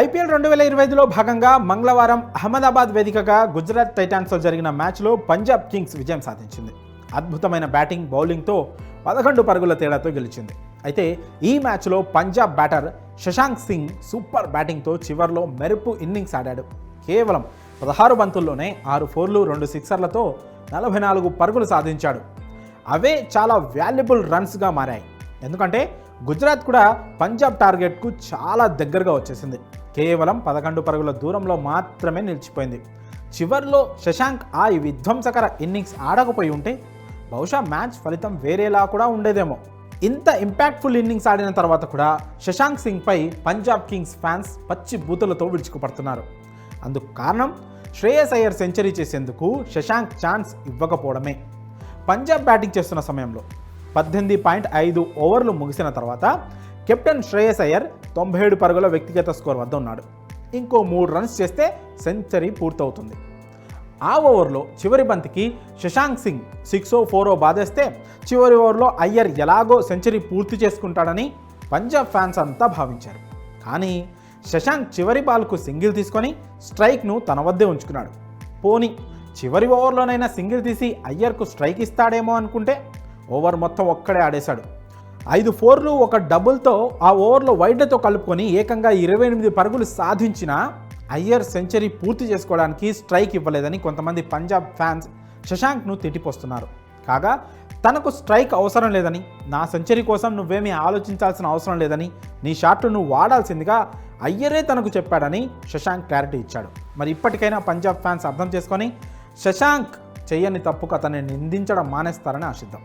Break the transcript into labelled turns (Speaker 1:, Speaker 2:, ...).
Speaker 1: IPL రెండు వేల ఇరవై ఐదులో భాగంగా మంగళవారం అహ్మదాబాద్ వేదికగా గుజరాత్ టైటాన్స్తో జరిగిన మ్యాచ్లో పంజాబ్ కింగ్స్ విజయం సాధించింది. అద్భుతమైన బ్యాటింగ్ బౌలింగ్తో పదకొండు పరుగుల తేడాతో గెలిచింది. అయితే ఈ మ్యాచ్లో పంజాబ్ బ్యాటర్ శశాంక్ సింగ్ సూపర్ బ్యాటింగ్తో చివర్లో మెరుపు ఇన్నింగ్స్ ఆడాడు. కేవలం పదహారు బంతుల్లోనే ఆరు ఫోర్లు రెండు సిక్సర్లతో నలభై నాలుగు పరుగులు సాధించాడు. అవే చాలా వాల్యుబుల్ రన్స్గా మారాయి. ఎందుకంటే గుజరాత్ కూడా పంజాబ్ టార్గెట్కు చాలా దగ్గరగా వచ్చేసింది. కేవలం పదకొండు పరుగుల దూరంలో మాత్రమే నిలిచిపోయింది. చివర్లో శశాంక్ ఆ విధ్వంసకర ఇన్నింగ్స్ ఆడకపోయి ఉంటే బహుశా మ్యాచ్ ఫలితం వేరేలా కూడా ఉండేదేమో. ఇంత ఇంపాక్ట్ఫుల్ ఇన్నింగ్స్ ఆడిన తర్వాత కూడా శశాంక్ సింగ్పై పంజాబ్ కింగ్స్ ఫ్యాన్స్ పచ్చి బూతులతో విడుచుకుపడుతున్నారు అందుకు కారణం శ్రేయస్ అయ్యర్ సెంచరీ చేసేందుకు శశాంక్ ఛాన్స్ ఇవ్వకపోవడమే. పంజాబ్ బ్యాటింగ్ చేస్తున్న సమయంలో పద్దెనిమిది పాయింట్ ఐదు ఓవర్లు ముగిసిన తర్వాత కెప్టెన్ శ్రేయస్ అయ్యర్ తొంభై ఏడు పరుగుల వ్యక్తిగత స్కోర్ వద్ద ఉన్నాడు. ఇంకో మూడు రన్స్ చేస్తే సెంచరీ పూర్తవుతుంది. ఆ ఓవర్లో చివరి బంతికి శశాంక్ సింగ్ సిక్సో ఫోరో బాధేస్తే చివరి ఓవర్లో అయ్యర్ ఎలాగో సెంచరీ పూర్తి చేసుకుంటాడని పంజాబ్ ఫ్యాన్స్ అంతా భావించారు. కానీ శశాంక్ చివరి బాల్కు సింగిల్ తీసుకొని స్ట్రైక్ను తన వద్దే ఉంచుకున్నాడు. పోనీ చివరి ఓవర్లోనైనా సింగిల్ తీసి అయ్యర్కు స్ట్రైక్ ఇస్తాడేమో అనుకుంటే ఓవర్ మొత్తం ఒక్కడే ఆడేశాడు. ఐదు ఫోర్లు ఒక డబుల్తో ఆ ఓవర్లో వైడ్లతో కలుపుకొని ఏకంగా ఇరవై ఎనిమిది పరుగులు సాధించిన అయ్యర్ సెంచరీ పూర్తి చేసుకోవడానికి స్ట్రైక్ ఇవ్వలేదని కొంతమంది పంజాబ్ ఫ్యాన్స్ శశాంక్ను తిట్టిపోస్తున్నారు. కాగా తనకు స్ట్రైక్ అవసరం లేదని నా సెంచరీ కోసం నువ్వేమీ ఆలోచించాల్సిన అవసరం లేదని నీ షాట్లు నువ్వు వాడాల్సిందిగా అయ్యరే తనకు చెప్పాడని శశాంక్ క్లారిటీ ఇచ్చాడు. మరి ఇప్పటికైనా పంజాబ్ ఫ్యాన్స్ అర్థం చేసుకొని శశాంక్ చెయ్యని తప్పుకు అతన్ని నిందించడం మానేస్తారని ఆశిద్దాం.